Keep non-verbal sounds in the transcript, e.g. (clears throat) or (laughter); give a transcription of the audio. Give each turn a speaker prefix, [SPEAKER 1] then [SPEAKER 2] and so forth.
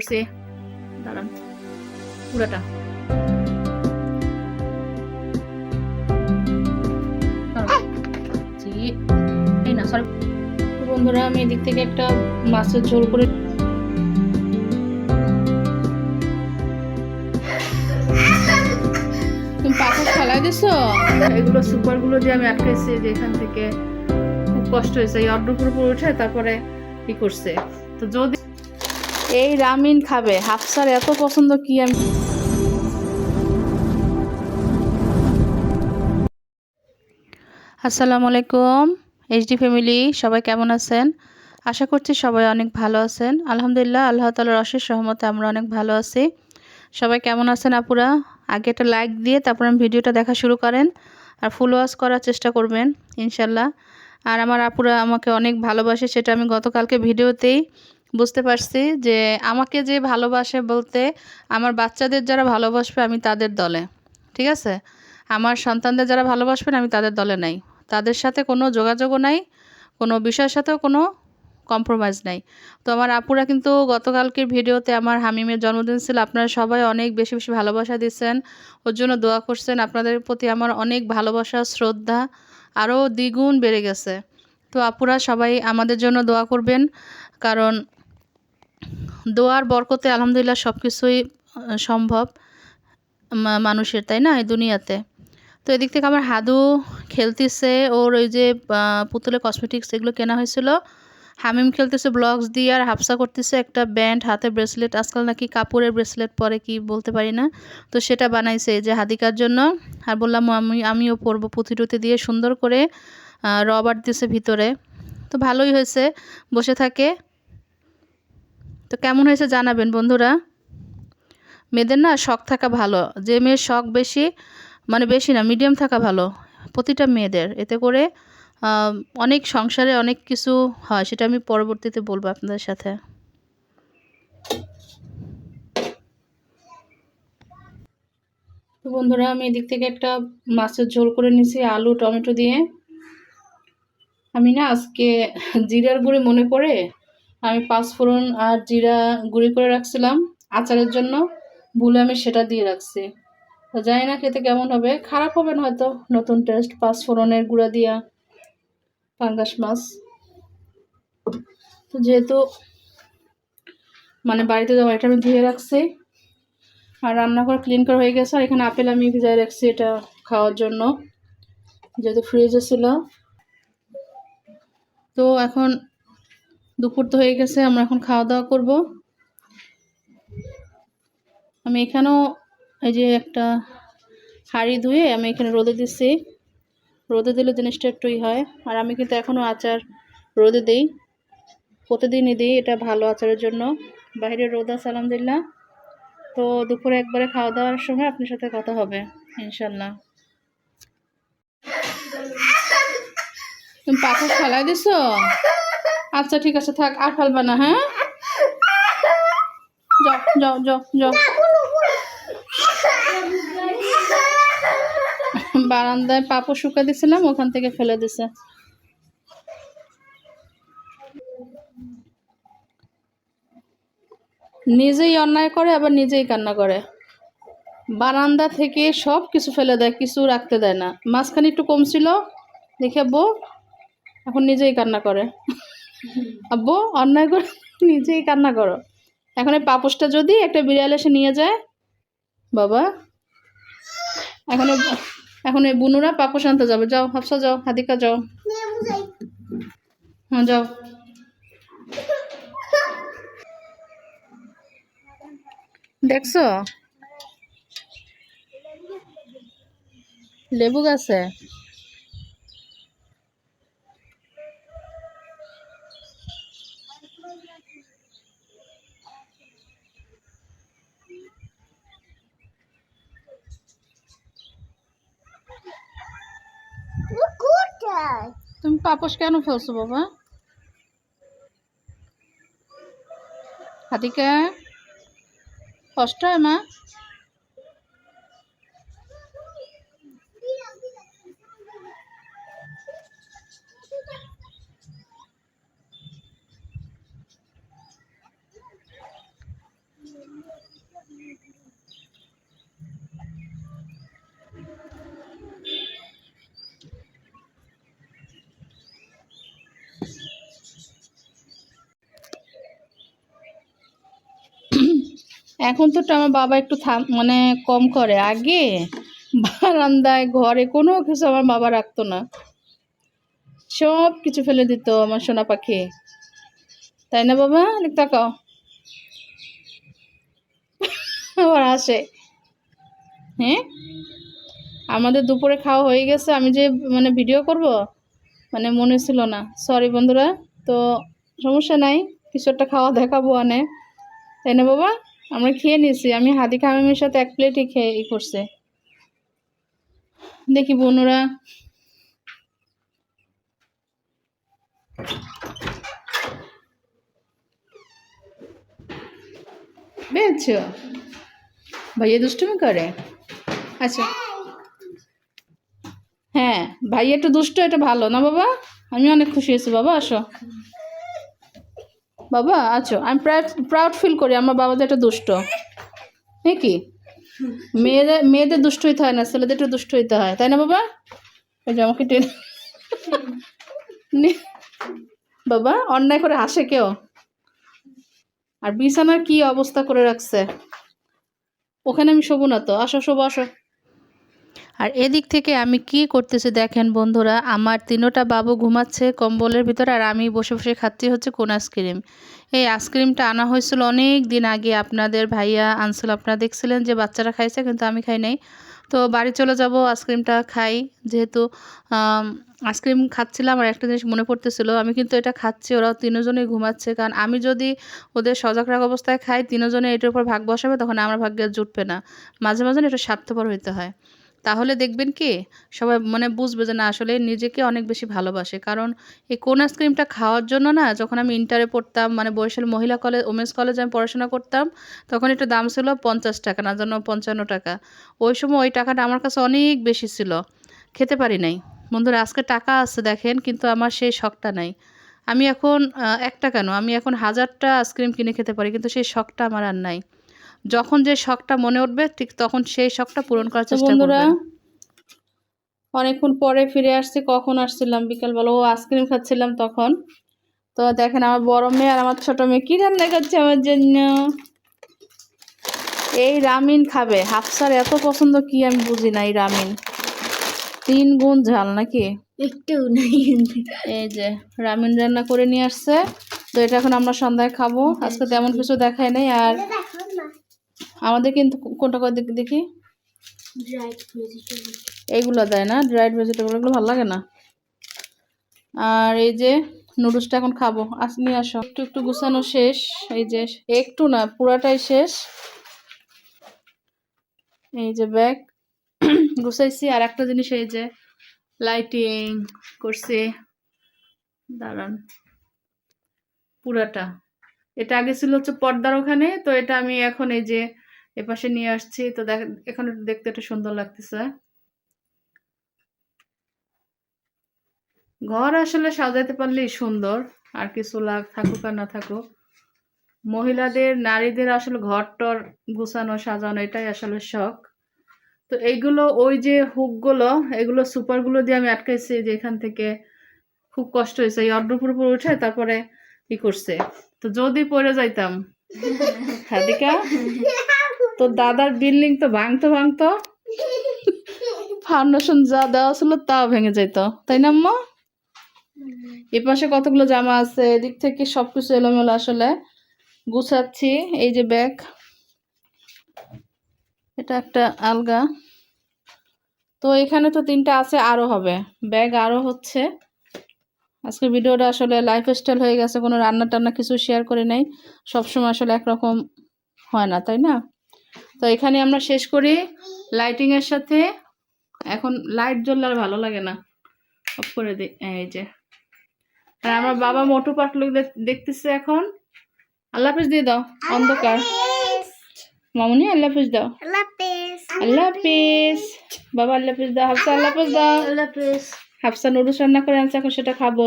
[SPEAKER 1] করছে। দাঁড়ান, পুরাটা। বন্ধুরা, আমি এদিক থেকে একটা মাছের ঝোল করে দিছো? এগুলো সুপারগুলো যে আমি আটকেছি যে এখান থেকে খুব কষ্ট হয়েছে। এই অর্ডার উপর উঠে তারপরে কি করছে। তো যদি এই রামিন খাবে। হাফসার এত পছন্দ কি আমি আসসালামু আলাইকুম এইচডি ফ্যামিলি সবাই কেমন আছেন? আশা করছি সবাই অনেক ভালো আছেন। আলহামদুলিল্লাহ, আল্লাহ তালার অশেষ সহমতে আমরা অনেক ভালো আছি। সবাই কেমন আছেন আপুরা? আগে একটা লাইক দিয়ে তারপর আমি ভিডিওটা দেখা শুরু করেন আর ফুল ওয়াশ করার চেষ্টা করবেন, ইনশাল্লাহ। আর আমার আপুরা আমাকে অনেক ভালোবাসে, সেটা আমি গতকালকে ভিডিওতেই বুঝতে পারছি যে আমাকে যে ভালোবাসে বলতে আমার বাচ্চাদের যারা ভালোবাসবে আমি তাদের দলে, ঠিক আছে? আমার সন্তানদের যারা ভালোবাসবেন আমি তাদের দলে নাই। তাদের সাথে কোনো যোগাযোগও নাই, কোনো বিষয়ের সাথেও কোনো কম্প্রোমাইজ নাই। তো আমার আপুরা কিন্তু গতকালকের ভিডিওতে আমার হামিমের জন্মদিন ছিল, আপনারা সবাই অনেক বেশি বেশি ভালোবাসা দিচ্ছেন। ওর জন্য দোয়া করছেন, আপনাদের প্রতি আমার অনেক ভালোবাসা, শ্রদ্ধা আরও দ্বিগুণ বেড়ে গেছে। তো আপুরা সবাই আমাদের জন্য দোয়া করবেন, কারণ দোয়ার বরকতে আলহামদুলিল্লাহ সব কিছুই সম্ভব মানুষের তাই না এই দুনিয়াতে। তো এদিক থেকে আমার হাদু খেলতেছে ওর ওই যে আহ, পুতুলের কসমেটিক্স এগুলো কেনা হয়েছিল। হামিম খেলতেছে ব্লগস দিয়ে আর হাফসা করতেছে একটা ব্যান্ড হাতে ব্রেসলেট আজকাল নাকি কাপড়ের ব্রেসলেট পরে কি বলতে পারি না। তো সেটা বানাইছে যে হাদিকার জন্য। আর বললাম আমি আমিও পরবো পুঁথি দিয়ে সুন্দর করে রবার দিছে ভিতরে। তো ভালোই হয়েছে বসে থাকে। তো কেমন হয়েছে জানাবেন বন্ধুরা? মেয়েদের না শখ থাকা ভালো। যে মেয়ের শখ বেশি মানে বেশি না মিডিয়াম থাকা ভালো, প্রতিটা মেয়েদের। এতে করে অনেক সংসারে অনেক কিছু হয়, সেটা আমি পরবর্তীতে বলব আপনাদের সাথে। বন্ধুরা, আমি এদিক থেকে একটা মাছের ঝোল করে নিয়েছি, আলু, টমেটো দিয়ে। আমি না আজকে জিরার গুঁড়ি মনে করে আমি পাঁচফোড়ন আর জিরা গুঁড়ি করে রাখছিলাম আচারের জন্য। ভুলে আমি সেটা দিয়ে রাখছি। তো জানি না খেতে কেমন হবে। খারাপ হবে না হয়তো। নতুন টেস্ট পাঁচফোড়নের গুঁড়া দিয়া পাঙ্গাস মাছ। তো যেহেতু মানে বাড়িতে যাওয়া এটা আমি ধুয়ে রাখছি আর রান্নাঘর ক্লিন করা হয়ে গেছে, আর এখানে আপেল আমি ভিজায় রাখছি এটা খাওয়ার জন্য, যেহেতু ফ্রিজে ছিল। তো এখন দুপুর তো হয়ে গেছে, আমরা এখন খাওয়া দাওয়া করব। আমি এখানেও এই যে একটা হাঁড়ি ধুয়ে আমি এখানে রোদে দিচ্ছি। রোদে দিলে জিনিসটা একটুই হয়। আর আমি কিন্তু এখনও আচার রোদে দিই। প্রতিদিনই দিই, এটা ভালো আচারের জন্য। বাইরে রোদ আছে, আলহামদুলিল্লাহ। তো দুপুরে একবারে খাওয়া দাওয়ার সময় আপনার সাথে কথা হবে ইনশাল্লাহ তুমি পাখা ফেলাই দিছো? আচ্ছা ঠিক আছে, থাক, আর ফেলবা না হ্যাঁ? বারান্দায় পাপড় শুকা দিছিলাম, ওখান থেকে ফেলে দিছে। নিজেই অন্যায় করে, আবার নিজেই কান্না করে। বারান্দা থেকে সব কিছু ফেলে দেয়, কিছু রাখতে দেয় না। মাঝখানে একটু কম ছিল দেখে বউ এখন নিজেই কান্না করে। আব্বু, অন্যায় করে (laughs) নিজেই কান্না করো। এখন এই পাপোশটা যদি একটা বিড়াল এসে নিয়ে যায়, বাবা। এখন এখন এই বুনুরা পাপোশ আনতে যাবে। যাও, হাফসা যাও হাদিকা যাও। হ্যাঁ যাও। দেখছ? লেবু গাছে তুমি পাপোশ কেন ফেলছো বাবা? হাতিকা কষ্ট হয় মা? এখন তো আমার বাবা একটু থাম মানে কম করে। আগে বারান্দায়, ঘরে কোনো কিছু আমার বাবা রাখতো না। সব কিছু ফেলে দিত আমার সোনা পাখি। তাই না বাবা? তাকাও। আবার আসে। হ্যাঁ? আমাদের দুপুরে খাওয়া হয়ে গেছে। আমি যে মানে ভিডিও করব মানে মনে ছিল না। সরি বন্ধুরা, তো সমস্যা নাই। কিছু একটা খাওয়া দেখাবো আনে। তাই না বাবা? আমরা খেয়ে নিয়েছি আমি হাদি খামিমের সাথে এক প্লেটই খেয়ে ই করছে। দেখি বোনুরা বেছ ভাইয়া দুষ্টুমি করে? আচ্ছা। হ্যাঁ ভাই একটু দুষ্ট, এটা ভালো। না বাবা? আমি অনেক খুশি হয়েছি। বাবা, আসো। বাবা আছো আমি প্রাউড প্রাউড ফিল করি, আমার বাবা যে একটা দুষ্ট। হ্যাঁ কি? মেয়েদের মেয়েদের দুষ্ট হইতে হয় না, ছেলেদের একটু দুষ্ট হইতে হয়। তাই না বাবা? ওই যে আমাকে টেনে বাবা, অন্যায় করে হাসে কেউ? আর বিছানার কি অবস্থা করে রাখছে? ওখানে আমি শোবো না তো, আসো, শোবো, আসো। আর এদিক থেকে আমি কি করতেছি দেখেন বন্ধুরা, আমার তিনোটা বাবু ঘুমাচ্ছে কম্বলের ভিতরে আর আমি বসে বসে খাচ্ছি হচ্ছে কোন আইসক্রিম এই আইসক্রিমটা আনা হয়েছিল অনেক দিন আগে, আপনাদের ভাইয়া আনছিল, আপনারা দেখছিলেন যে বাচ্চারা খাইছে কিন্তু আমি খাই নাই। তো বাড়ি চলে যাব আইসক্রিমটা খাই। যেহেতু আইসক্রিম খাচ্ছিলাম আর একটা জিনিস মনে পড়তেছিল, আমি কিন্তু এটা খাচ্ছি, ওরাও তিনজনেই ঘুমাচ্ছে। কারণ আমি যদি ওদের সজাগ রাখা অবস্থায় খাই, তিনজনে এটার উপর ভাগ বসাবে, তখন আমার ভাগ্যে জুটবে না। মাঝে মাঝে এটা স্বার্থপর হইতে হয়। তাহলে দেখবেন কি, সবাই মানে বুঝবে যে না, আসলে নিজেকে অনেক বেশি ভালোবাসে। কারণ এই কোন আইসক্রিমটা খাওয়ার জন্য না, যখন আমি ইন্টারে পড়তাম মানে বরিশাল মহিলা কলেজ ওমেন্স কলেজে আমি পড়াশোনা করতাম, তখন এটা দাম ছিল পঞ্চাশ টাকা, না জন্য পঞ্চান্ন টাকা। ওই সময় ওই টাকাটা আমার কাছে অনেক বেশি ছিল। খেতে পারি নাই। বন্ধুরা, আজকে টাকা আছে দেখেন, কিন্তু আমার সেই শখটা নাই। আমি এখন একটা কেন? আমি এখন হাজারটা আইসক্রিম কিনে খেতে পারি, কিন্তু সেই শখটা আমার আর নাই। যখন যে শখটা মনে উঠবে ঠিক তখন সেই শখটা পূরণ করার চেষ্টা
[SPEAKER 2] বন্ধুরা,
[SPEAKER 1] করবেন। অনেকক্ষণ পরে ফিরে আসছি কখন আসছিলাম? বিকালবেলা ও আইসক্রিম খাচ্ছিলাম তখন। তো দেখেন আমার বড় মেয়ে আর আমার ছোট মেয়ে কি রান্না করছে আমার জন্য? এই রামিন খাবে। হাফসার এত পছন্দ কি আমি বুঝি না এই রামিন। তিন গুণ ঝাল নাকি?
[SPEAKER 2] একটু নাই।
[SPEAKER 1] এই যে রামিন রান্না করে নিয়ে আসছে। তো এটা এখন আমরা সন্ধ্যায় খাব। আজকে তেমন কিছু দেখায় নাই। আর আমাদের কিন্তু কোনটা করে দেখি এইগুলো দেয় না? ড্রাইড ভেজিটেবল এগুলো ভালো লাগে না? আর এই যে নুডলসটা এখন খাব। আস নিয়ে আসো। একটু একটু গুছানো শেষ। এই যে একটু না পুরাটাই শেষ। এই যে ব্যাগ (clears throat) গুছাইছি। আর একটা জিনিস এই যে লাইটিং করছি। দাঁড়ান। পুরাটা। এটা আগে ছিল হচ্ছে পর্দার ওখানে। তো এটা আমি এখন এই যে এপাশে নিয়ে আসছি। তো দেখ এখন দেখতে একটু সুন্দর লাগতেছে। ঘর আসলে সাজাতে পারলেই সুন্দর আর কিছু লাগ থাকুক আর না থাকুক। মহিলাদের নারীদের আসলে ঘর টর গুছানো সাজানো এটাই আসলে শখ। তো এইগুলো ওই যে হুকগুলো এগুলো সুপারগুলো দিয়ে আমি আটকাইছি যে এখান থেকে খুব কষ্ট হয়েছে। এই অর্ডার উপর উঠে তারপরে ই করছে। তো যদি পড়ে যাইতাম। (laughs) হাদিকা (laughs) তো দাদার বিল্ডিং তো ভাঙতো ভাঙতো। ফাউন্ডেশন যা দেওয়া ছিল তাও ভেঙে যেত তাই না আম্মা? এ পাশে কতগুলো জামা আছে এদিক থেকে সবকিছু এলোমেলো আসলে। গুছাচ্ছি এই যে ব্যাগ এটা একটা আলগা। তো এখানে তো তিনটা আছে আরও হবে। ব্যাগ আরও হচ্ছে। আজকে ভিডিওটা আসলে লাইফ স্টাইল হয়ে গেছে কোনো রান্না টান্না কিছু শেয়ার করে নাই। সবসময় আসলে একরকম হয় না তাই না? তো এখানে আমরা শেষ করি লাইটিং এর সাথে। এখন লাইট জ্বললে আর ভালো লাগে না। অফ করে দিই এই যে। আর আমার বাবা মোটু পাটলু দেখতেছে এখন। আল্লাহ হাফিজ দিয়ে দাও অন্ধকার। মামুনি আল্লাহ হাফিজ দাও। আল্লাহ হাফিজ। বাবা আল্লাহ হাফিজ দাও। হাফসা আল্লাহ হাফিজ দাও। হাফসা নুডলস রান্না করে আনছে এখন সেটা খাব।